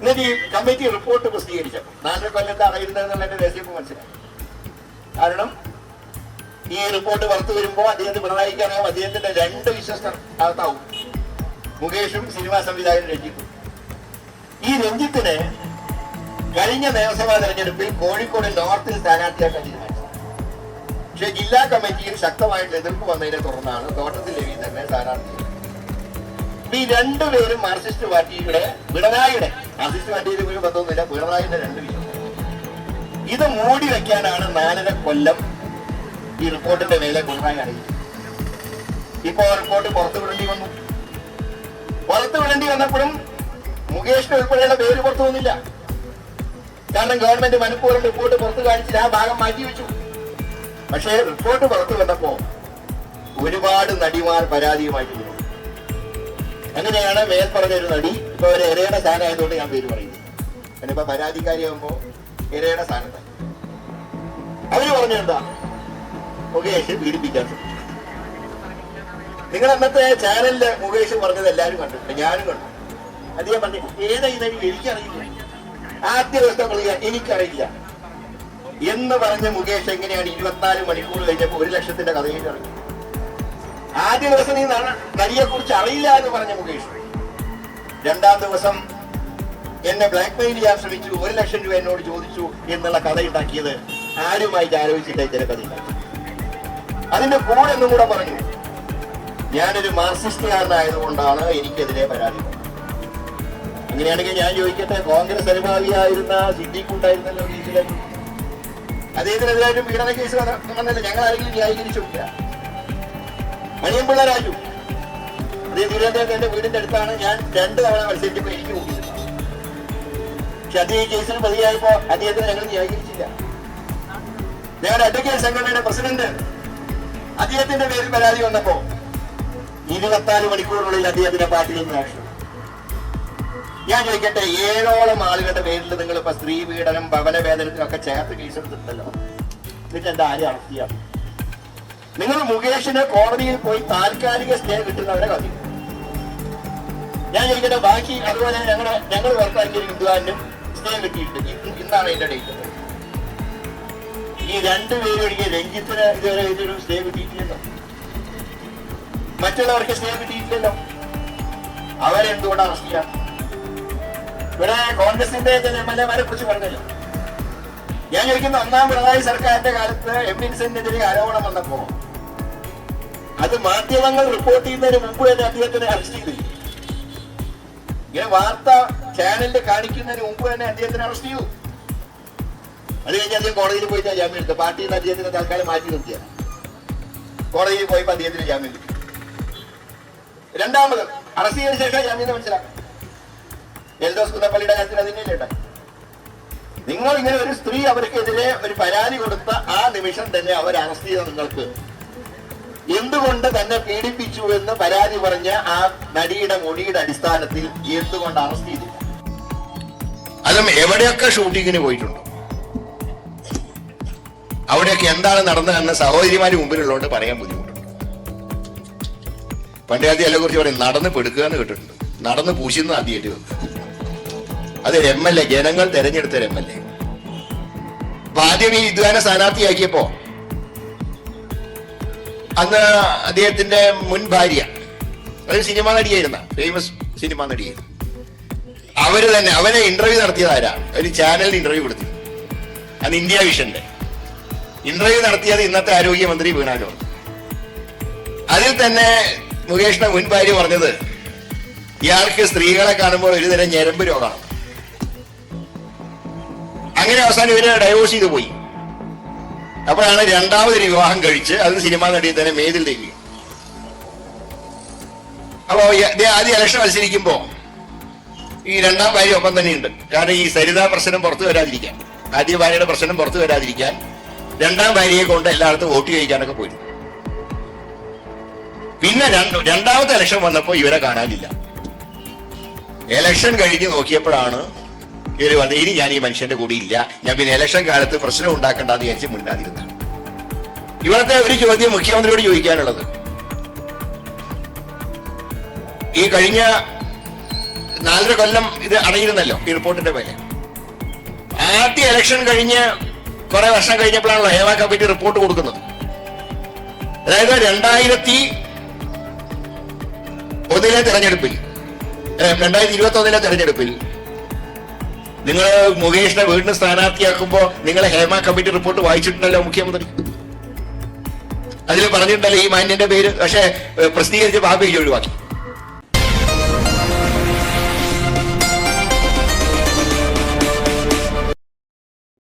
എന്നിട്ട് ഈ committee report പ്രസിദ്ധീകരിച്ചപ്പോൾ നാലര കൊല്ലത്തെ അറിയുന്നതെന്നുള്ളതിന്റെ രഹസ്യം മനസ്സിലായി. കാരണം ഈ റിപ്പോർട്ട് പുറത്തു വരുമ്പോൾ അദ്ദേഹത്തെ പിണറായിക്ക് അറിയാം അദ്ദേഹത്തിന്റെ രണ്ട് വിശ്വസ്തർ അകത്താവും. മുകേഷും സിനിമാ സംവിധായകൻ രഞ്ജിത്തും. ഈ രഞ്ജിത്തിന് കഴിഞ്ഞ നിയമസഭാ തെരഞ്ഞെടുപ്പിൽ കോഴിക്കോട് നോർത്തിൽ സ്ഥാനാർത്ഥിയാക്കാൻ തീരുമാനിച്ചു. പക്ഷെ ജില്ലാ കമ്മിറ്റിയിൽ ശക്തമായിട്ട് എതിർപ്പ് വന്നതിനെ തുടർന്നാണ് തോട്ടത്തിൽ രവീന്ദ്രനെ സ്ഥാനാർത്ഥി അപ്പൊ ഈ രണ്ടുപേരും മാർക്സിസ്റ്റ് പാർട്ടിയുടെ പിണറായിയുടെ മാർക്സിസ്റ്റ് പാർട്ടിയിൽ ഒരു ബന്ധമൊന്നുമില്ല. പിണറായിന്റെ രണ്ട് വിശ്വസം ഇത് മൂടി വെക്കാനാണ് നാലര കൊല്ലം ഈ റിപ്പോർട്ടിന്റെ മേലെ പിണറായി അറിയിച്ചത് ആ റിപ്പോർട്ട് പുറത്തു വിടേണ്ടി വന്നു. പുറത്തു വിടേണ്ടി വന്നപ്പോഴും മുകേഷിന് ഉൾപ്പെടെയുള്ള പേര് പുറത്തു വന്നില്ല. കാരണം ഗവൺമെന്റ് മനഃപൂർവം റിപ്പോർട്ട് പുറത്തു കാണിച്ചില്ല. ആ ഭാഗം മാറ്റി വെച്ചു. പക്ഷേ റിപ്പോർട്ട് പുറത്തു വന്നപ്പോ ഒരുപാട് നടിമാർ പരാതിയുമായിട്ട് അങ്ങനെയാണ് പറഞ്ഞ ഒരു നടി? ഇപ്പൊ ഒരു ഇരയുടെ സ്ഥാനമായതുകൊണ്ട് ഞാൻ പേര് പറയുന്നു. ഇപ്പൊ പരാതിക്കാരിയാകുമ്പോ ഇരയുടെ സ്ഥാനത്തായി. അവർ പറഞ്ഞു എന്താ? മുകേഷ് പീഡിപ്പിക്കാൻ നിങ്ങൾ അന്നത്തെ ചാനലിൽ മുകേഷ് പറഞ്ഞത് എല്ലാവരും കണ്ടിട്ടുണ്ട്. ഞാനും കണ്ടു. അദ്ദേഹം പറഞ്ഞു ഏതാ ഈ നടി? എനിക്കറിയില്ല. ആദ്യ ദിവസം പറയുക എനിക്കറിയില്ല. എന്ന് പറഞ്ഞ മുകേഷ് എങ്ങനെയാണ് ഇരുപത്തിനാല് മണിക്കൂർ കഴിഞ്ഞപ്പോ ഒരു ലക്ഷത്തിന്റെ കഥയിൽ ഇറങ്ങി. ആദ്യ ദിവസം നീ നടിയെ കുറിച്ച് അറിയില്ല എന്ന് പറഞ്ഞ മുകേഷ്. രണ്ടാം ദിവസം എന്നെ ബ്ലാക്ക് മെയിൽ ചെയ്യാൻ ശ്രമിച്ചു. ഒരു ലക്ഷം രൂപ എന്നോട് ചോദിച്ചു എന്നുള്ള കഥ ഉണ്ടാക്കിയത് ആരുമായിട്ട് ആലോചിച്ചിട്ട് ചില കഥ അതിന്റെ കൂടെ എന്നും കൂടെ പറഞ്ഞു. ഞാനൊരു മാർക്സിസ്റ്റുകാരനായതുകൊണ്ടാണ് എനിക്കെതിരെ പരാതി. അങ്ങനെയാണെങ്കിൽ ഞാൻ ചോദിക്കട്ടെ കോൺഗ്രസ് അനുഭാവിയായിരുന്ന സിദ്ദീഖ് ഉണ്ടായിരുന്നല്ലോ കേസിലെ? അദ്ദേഹത്തിനെതിരായിട്ടും പീഡന കേസ് ഞങ്ങൾ ആരെങ്കിലും ന്യായീകരിച്ചില്ല മണിയമ്പിള്ള രാജു. അതേ തിരുവനന്തപുരത്ത് എന്റെ വീടിന്റെ അടുത്താണ് ഞാൻ രണ്ട് തവണ മത്സരിച്ചപ്പോൾ എനിക്ക് പക്ഷെ അദ്ദേഹം കേസിന് പ്രതിയായപ്പോ അദ്ദേഹത്തിന് ഞങ്ങൾ ന്യായീകരിച്ചില്ല. ഞങ്ങളുടെ അഡ്വക്കേറ്റ് സംഘടനയുടെ പ്രസിഡന്റ് അദ്ദേഹത്തിന്റെ പേരിൽ പരാതി വന്നപ്പോ ഇരുപത്തിനാല് മണിക്കൂറിനുള്ളിൽ അദ്ദേഹത്തിന്റെ പാർട്ടിയിൽ നിന്ന് ആക്ഷൻ ഞാൻ ചോദിക്കട്ടെ ഏഴോളം ആളുകളുടെ പേരിൽ നിങ്ങൾ ഇപ്പൊ സ്ത്രീ പീഡനം ഭവന വേദനത്തിനൊക്കെ ചേർത്ത് കേസെടുത്തിട്ടുണ്ടല്ലോ. എന്നിട്ട് എന്താ ആരും അറസ്റ്റ് ചെയ്യാം നിങ്ങൾ മുകേഷിന് കോടതിയിൽ പോയി താൽക്കാലിക സ്റ്റേ കിട്ടുന്നവരെ കഥ ഞാൻ ചോദിക്കട്ടെ ബാക്കി അതുപോലെ ഞങ്ങളെ ഞങ്ങൾ വർക്കാക്കിയ ഹിന്ദുവാനും സ്റ്റേ കിട്ടിയിട്ടുണ്ട് ഇന്ന് ഇന്നാണ് അതിന്റെ ഡേറ്റ് ഈ രണ്ടുപേരും ഒഴികെ രഞ്ജിത്തിന് ഇതുവരെ ഇതൊരു സ്റ്റേ കിട്ടിയിട്ടില്ലല്ലോ. മറ്റുള്ളവർക്ക് സ്റ്റേ കിട്ടിയിട്ടില്ലല്ലോ. അവരെന്തുകൊണ്ട് അറസ്റ്റ് ചെയ്യാം? ഇവിടെ കോൺഗ്രസിന്റെ എം എൽ എമാരെ കുറിച്ച് പറഞ്ഞല്ലോ. ഞാൻ ചോദിക്കുന്ന ഒന്നാം പിണറായി സർക്കാരിന്റെ കാലത്ത് എം വിൻസെന്റിനെതിരെ ആരോപണം വന്നപ്പോ അത് മാധ്യമങ്ങൾ റിപ്പോർട്ട് ചെയ്യുന്നതിന് മുമ്പ് തന്നെ അദ്ദേഹത്തിനെ അറസ്റ്റ് ചെയ്തു. ഇങ്ങനെ വാർത്ത ചാനലിൽ കാണിക്കുന്നതിന് മുമ്പ് തന്നെ അദ്ദേഹത്തിനെ അറസ്റ്റ് ചെയ്തു. അത് കഴിഞ്ഞ് അദ്ദേഹം കോടതിയിൽ പോയിട്ട് ജാമ്യം എടുത്തു. പാർട്ടിയിൽ നിന്ന് അദ്ദേഹത്തിനെ തൽക്കാലം മാറ്റി നിർത്തിയാണ്. കോടതിയിൽ പോയപ്പോ അദ്ദേഹത്തിന് ജാമ്യം കിട്ടി. രണ്ടാമത് അറസ്റ്റ് ചെയ്തതിനു ശേഷം ജാമ്യം മനസ്സിലാക്കാം. എൽദോസ് കുന്നപ്പള്ളിയുടെ കാര്യത്തിൽ അതിനെ ഉണ്ടായി നിങ്ങൾ ഇങ്ങനെ ഒരു സ്ത്രീ അവർക്കെതിരെ ഒരു പരാതി കൊടുത്ത ആ നിമിഷം തന്നെ അവർ അറസ്റ്റ് ചെയ്ത നിങ്ങൾക്ക് എന്തുകൊണ്ട് തന്നെ പീഡിപ്പിച്ചു എന്ന് പരാതി പറഞ്ഞ ആ നടിയുടെ മൊഴിയുടെ അടിസ്ഥാനത്തിൽ എന്തുകൊണ്ട് അറസ്റ്റ് ചെയ്തില്ല അതും എവിടെയൊക്കെ ഷൂട്ടിങ്ങിന് പോയിട്ടുണ്ടോ? അവിടെയൊക്കെ എന്താണ് നടന്നതെന്ന് സഹോദരിമാര് മുമ്പിലുള്ളതുകൊണ്ട് പറയാൻ ബുദ്ധിമുട്ടുണ്ട്. പണ്ട് ആദ്യം എല്ലാം കുറിച്ച് പറയും നടന്ന് പെടുക്കുക എന്ന് കേട്ടിട്ടുണ്ട്. നടന്ന് പൂശുന്ന ആദ്യമായിട്ട് അത് എം എൽ എ ജനങ്ങൾ തെരഞ്ഞെടുത്ത എം എൽ എ ആദ്യം ഈ വിദ്വാന സ്ഥാനാർത്ഥിയാക്കിയപ്പോ അന്ന് അദ്ദേഹത്തിന്റെ മുൻ ഭാര്യ. ഒരു സിനിമ നടിയായിരുന്ന. ഫേമസ് സിനിമ നടിയായിരുന്നു അവർ തന്നെ അവനെ ഇന്റർവ്യൂ നടത്തിയതാരാ ഒരു ചാനലിന് ഇന്റർവ്യൂ കൊടുത്തു. അന്ന് ഇന്ത്യ വിഷന്റെ. ഇന്റർവ്യൂ നടത്തിയത് ഇന്നത്തെ ആരോഗ്യമന്ത്രി വീണാലോ അതിൽ തന്നെ മുകേഷിന്റെ മുൻ ഭാര്യ പറഞ്ഞത് ഇയാൾക്ക് സ്ത്രീകളെ കാണുമ്പോൾ ഒരുതരം ഞരമ്പ് രോഗമാണ്. അങ്ങനെ അവസാനം ഇവർ ഡൈവോഴ്സ് ചെയ്തു പോയി. അപ്പോഴാണ് രണ്ടാമതൊരു വിവാഹം കഴിച്ച് അത് സിനിമാ നടിയെ തന്നെ മേതിൽ ദേവി അപ്പോ ആദ്യ ഇലക്ഷൻ മത്സരിക്കുമ്പോ ഈ രണ്ടാം ഭാര്യ ഒപ്പം തന്നെയുണ്ട്. കാരണം ഈ സരിതാ പ്രശ്നം പുറത്തു വരാതിരിക്കാൻ. ആദ്യ ഭാര്യയുടെ പ്രശ്നം പുറത്തു വരാതിരിക്കാൻ രണ്ടാം ഭാര്യയെ കൊണ്ട് എല്ലായിടത്തും വോട്ട് ചെയ്യിക്കാനൊക്കെ പോയി. പിന്നെ രണ്ട് രണ്ടാമത്തെ ഇലക്ഷൻ വന്നപ്പോ ഇവരെ കാണാനില്ല. ഇലക്ഷൻ കഴിഞ്ഞ് നോക്കിയപ്പോഴാണ് ഇവർ വന്ന് ഇനി ഞാൻ ഈ മനുഷ്യന്റെ കൂടി ഇല്ല. ഞാൻ പിന്നെ ഇലക്ഷൻ കാലത്ത് പ്രശ്നം ഉണ്ടാക്കണ്ടെന്ന് വിചാരിച്ച് മിണ്ടാതിരുന്ന ഇവിടുത്തെ ഒരു ചോദ്യം മുഖ്യമന്ത്രിയോട് ചോദിക്കാനുള്ളത്. ഈ കഴിഞ്ഞ നാലര കൊല്ലം ഇത് അടയിരുന്നല്ലോ ഈ റിപ്പോർട്ടിന്റെ പേര് ആദ്യ ഇലക്ഷൻ കഴിഞ്ഞ് കുറെ വർഷം കഴിഞ്ഞപ്പോഴാണല്ലോ ഹേമ കമ്മിറ്റി റിപ്പോർട്ട് കൊടുക്കുന്നത്. അതായത് രണ്ടായിരത്തി ഒന്നിലെ തെരഞ്ഞെടുപ്പിൽ രണ്ടായിരത്തി ഇരുപത്തി ഒന്നിലെ തെരഞ്ഞെടുപ്പിൽ നിങ്ങൾ മുകേഷിനെ വീടിന് സ്ഥാനാർത്ഥിയാക്കുമ്പോ നിങ്ങൾ ഹേമ കമ്മിറ്റി റിപ്പോർട്ട് വായിച്ചിട്ടുണ്ടല്ലോ മുഖ്യമന്ത്രി? അതിൽ പറഞ്ഞിട്ടുണ്ടല്ലോ ഈ മാന്യന്റെ പേര്. പക്ഷേ പ്രസിദ്ധീകരിച്ച് ബാബയ്ക്ക് ഒഴിവാക്കി